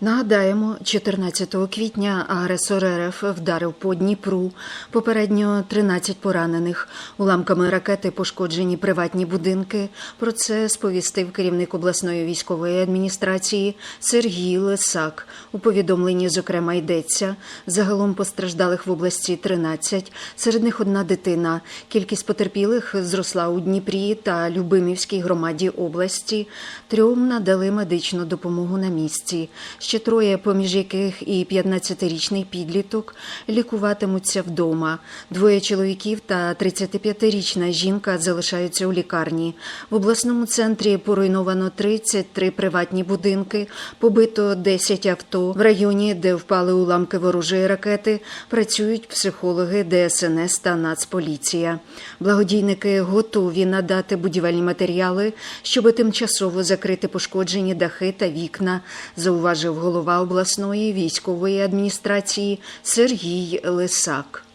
Нагадаємо, 14 квітня агресор РФ вдарив по Дніпру. Попередньо 13 поранених. Уламками ракети пошкоджені приватні будинки. Про це сповістив керівник обласної військової адміністрації Сергій Лисак. У повідомленні, зокрема, йдеться загалом постраждалих в області 13, серед них одна дитина. Кількість потерпілих зросла у Дніпрі та Любимівській громаді області. Трьом надали медичну допомогу на місці. Ще троє, поміж яких і 15-річний підліток, лікуватимуться вдома. Двоє чоловіків та 35-річна жінка залишаються у лікарні. В обласному центрі поруйновано 33 приватні будинки, побито 10 авто. В районі, де впали уламки ворожої ракети, працюють психологи ДСНС та Нацполіція. Благодійники готові надати будівельні матеріали, щоб тимчасово закрити пошкоджені дахи та вікна, зауважив голова обласної військової адміністрації Сергій Лисак.